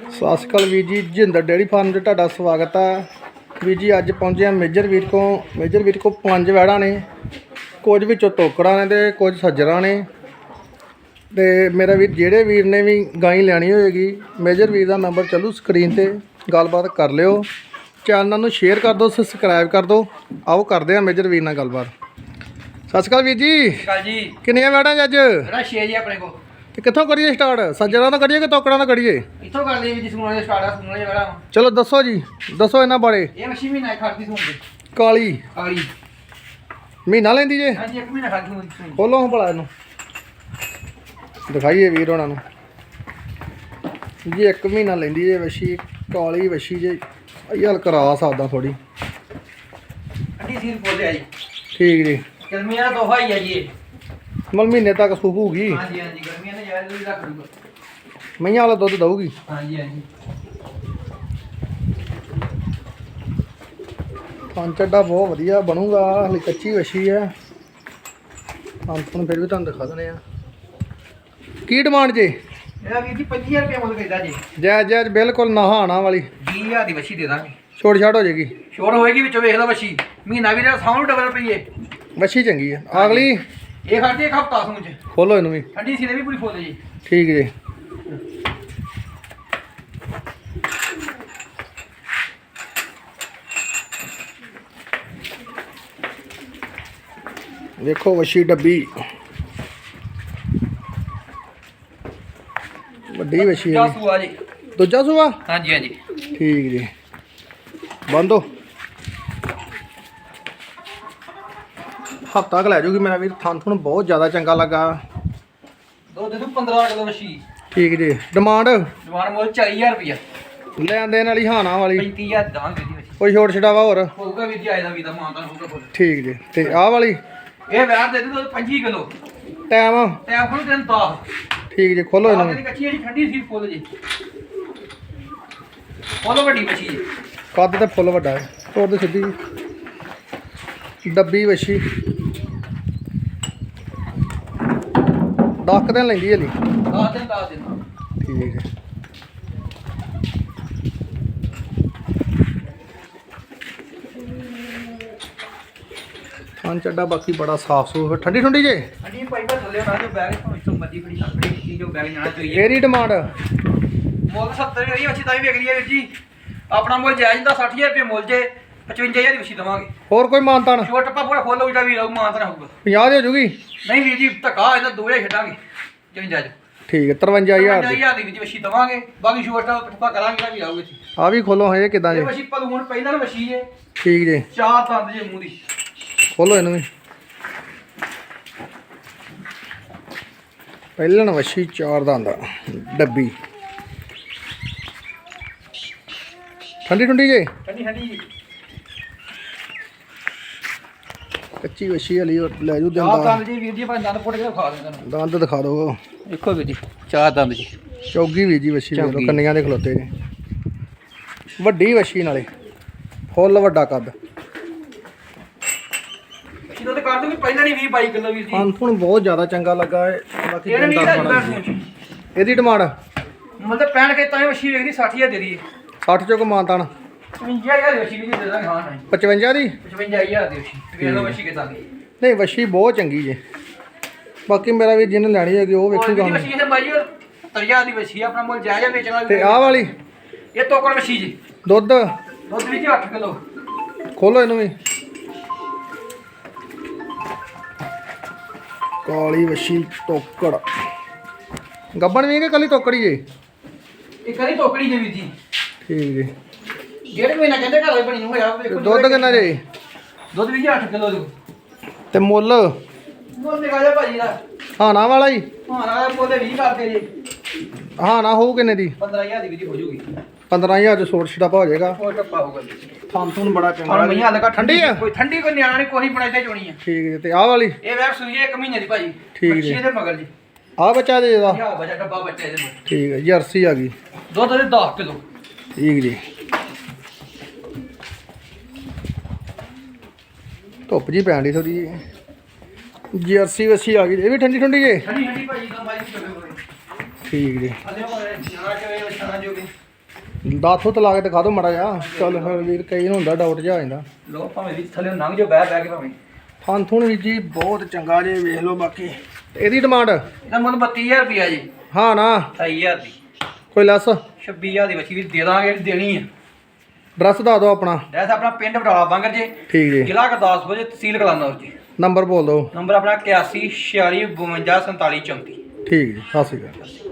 ਸਤਿ ਸ਼੍ਰੀ ਅਕਾਲ ਵੀਰ ਜੀ Jinder dairy farm 'ਤੇ ਤੁਹਾਡਾ ਸਵਾਗਤ ਹੈ ਵੀਰ ਜੀ ਅੱਜ ਪਹੁੰਚੇ ਹਾਂ ਮੇਜਰ ਵੀਰ ਕੋ ਮੇਜਰ ਵੀਰ ਕੋ ਪੰਜ ਵੈੜਾਂ ਨੇ ਕੁਝ ਵਿੱਚੋਂ ਟੋਕੜਾਂ ਨੇ ਤੇ ਕੁਝ ਸੱਜਰਾਂ ਨੇ। ਤੇ ਮੇਰਾ ਵੀਰ ਜਿਹੜੇ ਵੀਰ ਨੇ ਵੀ ਗਾਈ ਲੈਣੀ ਹੋਏਗੀ ਮੇਜਰ ਵੀਰ ਦਾ ਨੰਬਰ ਚੱਲੂ ਸਕਰੀਨ ਤੇ ਗੱਲਬਾਤ ਕਰ ਲਿਓ। ਚੈਨਲ ਨੂੰ ਸ਼ੇਅਰ ਕਰ ਦਿਓ ਸਬਸਕ੍ਰਾਈਬ ਕਰ ਦਿਓ। ਆਓ ਕਰਦੇ ਹਾਂ ਮੇਜਰ ਵੀਰ ਨਾਲ ਗੱਲਬਾਤ। ਸਤਿ ਸ਼੍ਰੀ ਅਕਾਲ ਵੀਰ ਜੀ। ਕਾਲ ਜੀ। ਕਿੰਨੀਆਂ ਵੈੜਾਂ ਜੀ ਅੱਜ? ਜਿਹੜਾ 6 ਜੀ ਆਪਣੇ ਕੋ ਤੇ ਕਿੱਥੋਂ ਕਰੀਏ ਸਟਾਰਟ ਸੱਜਰਾਂ ਤੋਂ ਕਰੀਏ ਕਿ ਟੋਕੜਾਂ ਤੋਂ ਕਰੀਏ? ਇੱਥੋਂ ਕਰ ਲਈ ਵੀ ਜਿਸ ਨੂੰ ਸਟਾਰਟ ਆ ਸੁਣਨੇ ਵਾਲਾ। ਚਲੋ ਦੱਸੋ ਜੀ ਦੱਸੋ ਇਹਨਾਂ ਬਾਰੇ। ਇਹ ਮੱਛੀ ਮਹੀਨਾ ਖੜਦੀ ਸੁਣ ਦੇ ਕਾਲੀ। ਕਾਲੀ। ਮਹੀਨਾ ਲੈਂਦੀ ਜੇ? ਹਾਂਜੀ ਇੱਕ ਮਹੀਨਾ ਖੜਦੀ ਹੁੰਦੀ ਖੋਲੋ ਹੁਣ ਭਲਾ ਇਹਨੂੰ। ਦਿਖਾਈਏ ਵੀਰ ਹੋਣਾ ਨੂੰ। ਜੀ ਇੱਕ ਮਹੀਨਾ ਲੈਂਦੀ ਜੇ ਵਸ਼ੀ ਕਾਲੀ ਵਸ਼ੀ ਜੇ। ਅਯਲ ਕਰਾ ਸਕਦਾ ਥੋੜੀ ਅੱਡੀ ਸੀਰ ਬੋਲੇ ਜੀ। ਠੀਕ ਜੀ। ਗਰਮੀਆਂ ਦਾ ਤੋਹਫਾ ਹੀ ਹੈ ਜੀ ਇਹ। ਮਲ ਮਹੀਨੇ ਤੱਕ ਸੂਪੂਗੀ ਹਾਂਜੀ ਹਾਂਜੀ ਗਰਮੀਆਂ ਨੇ ਯਾਰ ਵੀ ਰੱਖ ਲੂਗਾ ਮਈਆਂ ਵਾਲਾ ਦੁੱਧ ਦਊਗੀ। ਹਾਂਜੀ ਹਾਂਜੀ। ਪੰਜ ਚੱਡਾ ਬਹੁਤ ਵਧੀਆ ਬਣੂਗਾ ਹਲੇ ਕੱਚੀ ਵਸ਼ੀ ਹੈ। ਅੰਤਨ ਫਿਰ ਵੀ ਤੁਹਾਨੂੰ ਦਿਖਾ ਦਨੇ ਆ ਕੀ ਡਿਮਾਂਡ ਜੇ? ਇਹਦਾ ਵੀਰ ਜੀ 25000 ਰੁਪਏ ਮੁੱਲ ਕਹਿੰਦਾ ਜੀ। ਜੈ ਜੈ ਬਿਲਕੁਲ ਨਹਾਣਾ ਵਾਲੀ। 20000 ਦੀ ਮੱਛੀ ਦੇ ਦਾਂਗੇ। ਛੋੜ ਛਾੜ ਹੋ ਜਾਏਗੀ। ਸ਼ੋਰ ਹੋਏਗੀ ਵਿੱਚੋਂ ਵੇਖ ਲਓ ਮੱਛੀ ਮਹੀਨਾ ਵੀ ਦਾ ਸਾਊਂਡ ਡਬਲ ਪਈਏ ਵੱਛੀ ਚੰਗੀ ਹੈ ਅਗਲੀ। ਇਹ ਖੜਦੀ ਇੱਕ ਹਫਤਾ ਸੂਣ ਚ ਖੋਲੋ ਇਹਨੂੰ ਵੀ। ਠੰਡੀ ਸੀ ਨੇ ਵੀ ਪੂਰੀ ਫੁੱਲ ਜੀ। ਠੀਕ ਜੀ। ਵੇਖੋ ਵੱਛੀ ਡੱਬੀ। ਵੱਡੀ ਵੱਛੀ ਹੈ ਜਾ ਜੀ। ਸੂਆ ਜੀ। ਦੂਜਾ ਸੂਆ? ਹਾਂਜੀ ਹਾਂਜੀ। ਠੀਕ ਜੀ। ਬੰਦੋ ਹਫਤਾ ਕ ਲੈ ਜੂਗੀ ਮੇਰਾ ਵੀਰ ਥਣ ਥਣ ਬਹੁਤ ਜ਼ਿਆਦਾ ਚੰਗਾ ਲੱਗਾ। ਦੋ ਦੇ ਦੂ 15 ਕਿਲੋ ਮੱਛੀ ਠੀਕ ਜੀ। ਡਿਮਾਂਡ? ਜਵਾਨ ਮੁੱਲ 40000 ਰੁਪਇਆ ਲੈਣ ਦੇਣ ਵਾਲੀ ਹਾਨਾ ਵਾਲੀ। 35000 ਦਾਂਗੇ ਦੀ ਮੱਛੀ ਕੋਈ ਛੋਟ ਛਡਾਵਾ ਹੋਰ? ਹੋਊਗਾ ਵੀਰ ਜੀ ਆਏ ਦਾ ਵੀ ਦਾ ਮਾਂ ਤਾਂ ਹੋਊਗਾ ਫੁੱਲ ਠੀਕ ਜੀ। ਤੇ ਆਹ ਵਾਲੀ? ਇਹ ਵਿਆਹ ਦੇ ਦੇ 25 ਕਿਲੋ। ਟਾਈਮ ਤੇ ਆਪਾਂ ਨੂੰ ਦਿਨ ਤਾਂ। ਠੀਕ ਜੀ ਖੋਲੋ ਇਹਨੂੰ। ਜਿਹੜੀ ਕੱਚੀ ਹੈ ਜੀ ਠੰਡੀ ਸੀ ਫੁੱਲ ਜੀ। ਫੁੱਲ ਵੱਡੀ ਜੀ। ਕੱਦ ਤੇ ਫੁੱਲ ਵੱਡਾ ਹੈ। ਤੋੜ ਦੇ ਸਿੱਧੀ ਡੱਬੀ ਵੱਛੀ ਦਸ ਕੁ ਦਿਨ ਲੈਂਦੀ ਹਲੀ ਦਸ ਦਿਨ ਦਸ ਦਿਨ। ਠੀਕ ਹੈ। ਥਾਂ ਚੱਡਾ ਬਾਕੀ ਬੜਾ ਸਾਫ਼ ਸੂਫ ਹੈ। ਠੰਡੀ ਠੰਡੀ ਜੇ? ਠੰਡੀ ਪਾਈ ਦਾ ਥੱਲੇ ਹੋਣਾ ਜੋ ਬੈਗ ਤੋਂ ਵਿੱਚੋਂ ਮੱਦੀ ਫੜੀ ਆਪਣੀ ਜੋ ਬੈਗ ਜਾਣਾ ਚਾਹੀਏ ਇਹਦੀ ਡਿਮਾਂਡ? ਮੁੱਲ 70 ਰਹੀ ਅੱਛੀ ਤਾਂ ਵੀ ਵਿਕ ਰਹੀ ਹੈ ਵੀਰ ਜੀ। ਆਪਣਾ ਮੁੱਲ ਜਾਇਜ਼ ਦਾ 60000 ਰੁਪਏ ਮੁੱਲ ਜੇ। 55000 ਦੀ ਮੱਛੀ ਦਵਾਂਗੇ। ਹੋਰ ਕੋਈ ਮਾਨਤਾਨ? ਛੋਟ ਪੂਰਾ ਫੁੱਲ ਹੋ ਜਿਹੜਾ ਵੀ ਰਹੂ ਮਾਂ ਤਾਂ ਹੋਊਗਾ। 50 ਦੇ ਹੋ ਜੂਗੀ? ਨਹੀਂ ਵੀਰ ਜੀ ਧੱਕਾ ਇਹਨਾਂ ਦੋਵੇਂ ਛੱਡਾਂਗੇ ਜਿਵੇਂ ਜੱਜ ਠੀਕ ਹੈ 53000 ਦੀ। 55000 ਦੀ ਵਿੱਚ ਦਵਾਂਗੇ ਬਾਕੀ ਛੋਟ ਟੱਪਾ ਕਰਾਂਗੇ ਜਿਹੜਾ ਵੀ ਜੀ ਆ ਵੀ ਖੋਲੋ ਹੈ ਕਿਦਾਂ ਜੀ? ਮੱਛੀ ਪਲੂਣ ਪਹਿਲਾਂ ਨਾ ਮੱਛੀ ਜੇ ਠੀਕ ਜੀ। ਚਾਰ ਦੰਦ ਜੇ ਮੂੰਹ ਦੀ। ਖੋਲੋ ਇਹਨੂੰ ਵੀ। ਪਹਿਲਣ ਵੱਛੀ ਚਾਰ ਦੰਦ ਆ, ਡੱਬੀ। ਠੰਡੀ ਠੰਡੀ ਜੇ? ਠੰਡੀ ਠੰਡੀ ਜੀ ਕੱਚੀ ਵੱਛੀ ਹਲੀ ਉਹ ਲੈ ਜੂ ਦੰਦ। ਦੰਦ ਜੀ ਵੀਰ ਜੀ ਭਾਵੇਂ ਦੰਦ ਪੁੱਟ ਕੇ ਖਾ ਦੇ ਤੁਹਾਨੂੰ। ਦੰਦ ਦਿਖਾ ਦਿਓ ਦੇਖੋ ਵੀਰ ਜੀ ਚਾਰ ਦੰਦ ਜੀ। ਚੌਗੀ ਵੀ ਜੀ ਵੱਛੀ ਦੇ ਲੋ ਚੌਗੀ। ਕੰਨੀਆਂ ਦੇ ਖਲੋਤੇ ਨੇ। ਵੱਡੀ ਵੱਛੀ ਨਾਲੇ ਫੁੱਲ ਵੱਡਾ ਕੱਦ। ਕਿਦੋਂ ਤੇ ਕਰ ਦੂੰਗੀ ਪਹਿਲਾਂ ਨਹੀਂ 20 22 ਕਿਲੋ ਵੀਰ ਜੀ। ਅਨਫੁਣ ਬਹੁਤ ਜ਼ਿਆਦਾ ਚੰਗਾ ਲੱਗਾ ਹੈ ਬਾਕੀ ਇਹਨੇ ਤੁਹਾਨੂੰ ਦੱਸ ਇਹਦੀ ਡਿਮਾਂਡ? ਮਤਲਬ ਪੈਣ ਕੇ ਤਾਂ ਇਹ ਵੇਖਦੀ 60000 ਦੇ ਦੀ 60 ਚੋਂ ਕਮਾਨਤਾਨ 55000 ਦੀ ਮੱਛੀ ਵੀ ਦੇ ਦਾਂਗੇ ਹਾਂ ਨਹੀਂ 55 ਦੀ? 55000 ਦੀ ਮੱਛੀ ਵੇਖ ਲਓ ਮੱਛੀ ਕਿਦਾਂ ਦੀ। ਨਹੀਂ ਵੱਛੀ ਬਹੁਤ ਚੰਗੀ ਜੇ। ਬਾਕੀ ਮੇਰਾ ਵੀ ਜਿਹਨੇ ਲੈਣੀ ਹੈਗੀ ਉਹ ਦੀ ਹੁਣ। ਮੱਛੀ ਇਹ ਬਾਈ 30000 ਦੀ ਆ, ਆਪਣਾ ਮੁੱਲ ਜਾਇਜ਼ ਆ ਵੇਚਣਾ ਤੇ ਆਹ ਵਾਲੀ? ਇਹ ਤੋਕੜ ਮੱਛੀ ਜੀ। ਦੁੱਧ? ਦੁੱਧ ਵਿੱਚ 8 ਕਿਲੋ। ਖੋਲੋ ਇਹਨੂੰ ਵੀ। ਕਾਲੀ ਵੱਛੀ ਟੋਕੜ ਗੱਬਣ ਵੀ ਹੈ ਕਿ ਕੱਲੀ ਟੋਕੜੀ ਜੇ? ਇਹ ਕਰੀ ਤੋਕੜੀ ਜੀ ਵੀਰ ਜੀ। ਠੀਕ ਜੀ। ਡੇਢ ਮਹੀਨਾ ਕਹਿੰਦੇ ਘਰ ਬਣੀ ਨੂੰ ਹੋਇਆ ਵੇਖੋ ਦੁੱਧ ਕਿੰਨਾ ਜੇ ਦੁੱਧ ਵੀ 8 ਕਿਲੋ ਦੇ ਤੇ ਮੁੱਲ? ਮੁੱਲ ਨਿਕਾ ਜਾ ਭਾਜੀ ਦਾ। ਹਾਨਾ ਵਾਲਾ ਹੀ? ਹਾਂ ਨਾ ਬੋਲੇ 20 ਕਰਦੇ ਜੀ। ਹਾਨਾ ਹੋਊ ਕਿੰਨੇ ਦੀ? 15000 ਦੀ ਵੀ ਹੋ ਜੂਗੀ। 15000 ਚ ਸੋਟ ਛੜਾਪਾ ਹੋ ਜਾਏਗਾ। ਹੋਰ ਟੱਪਾ ਹੋਊਗਾ ਜੀ। ਥਾਂ ਥੂਨ ਬੜਾ ਚੰਗਾ ਹੁਣ ਮਈਆਂ ਲਗਾ ਠੰਡੀ ਆ? ਕੋਈ ਠੰਡੀ ਕੋਈ ਨਿਆਣਾ ਨਹੀਂ ਕੋਈ ਬਣਾਈ ਤੇ ਚੋਣੀ ਆ। ਠੀਕ ਜੀ ਤੇ ਆਹ ਵਾਲੀ? ਇਹ ਵੈਬ ਸੂਈ ਹੈ ਇੱਕ ਮਹੀਨੇ ਦੀ ਭਾਜੀ। ਠੀਕ ਜੀ। ਇਹਦੇ ਮਗਰ ਜੀ। ਆਹ ਬੱਚਾ ਦੇ ਇਹਦਾ? ਯਾ ਬਜਾ ਡੱਬਾ ਬੱਚਾ ਇਹਦੇ ਠੀਕ ਹੈ ਜਰਸੀ ਆ ਗਈ। ਦੁੱਧ ਦੇ 10 ਕਿਲੋ। ਠੀਕ ਜੀ। ਧੁੱਪ ਜੀ ਪੈਣ ਦੀ ਥੋੜੀ ਜਰਸੀ ਵਸੀ ਆ ਗਈ। ਇਹ ਵੀ ਠੰਡੀ ਠੰਡੀ ਜੇ? ਠੰਡੀ ਠੰਡੀ ਤਾਂ ਬਾਈ ਠੀਕ ਜੀ। ਦਾਥੋ ਤਲਾ ਕੇ ਦਿਖਾ ਦਿਓ ਮੜਾ ਜਾ ਚੱਲ ਫਿਰ ਵੀਰ ਕਈ ਨੂੰ ਹੁੰਦਾ ਡਾਊਟ ਆ ਜਾਂਦਾ। ਲੋ ਭਾਵੇਂ ਵੀ ਥੱਲੇ ਲੰਘ ਜਾਓ ਬਹਿ ਬਹਿ ਕੇ ਭਾਵੇਂ। ਥਣ ਥੁਣ ਵੀਰ ਜੀ ਬਹੁਤ ਚੰਗਾ ਜੇ ਵੇਖ ਲਓ ਬਾਕੀ। ਇਹਦੀ ਡਿਮਾਂਡ ਇਹਦਾ ਮੁੱਲ 32000 ਰੁਪਿਆ ਜੀ। ਹਾਂ ਨਾ। 28000 ਦੀ। ਕੋਈ ਲੈਸ 26000 ਦੀ ਬੱਚੀ ਵੀ ਦੇ ਦਾਂਗੇ ਦੇਣੀ ਆ। ਡਰੈਸ ਦੱਸ ਦਿਓ ਆਪਣਾ। ਐਸਾ ਆਪਣਾ ਪਿੰਡ ਬਟਾਲਾ ਬੰਗਰ ਜੇ। ਠੀਕ ਜੀ। ਜ਼ਿਲ੍ਹਾ ਗੁਰਦਾਸਪੁਰ ਜੇ ਤਹਿਸੀਲ ਕਲਾਨੌਰ ਜੀ। ਨੰਬਰ ਬੋਲ ਦਿਓ। ਨੰਬਰ ਆਪਣਾ 81 46 52 47 34 ਠੀਕ ਜੀ ਸਤਿ ਸ਼੍ਰੀ ਅਕਾਲ।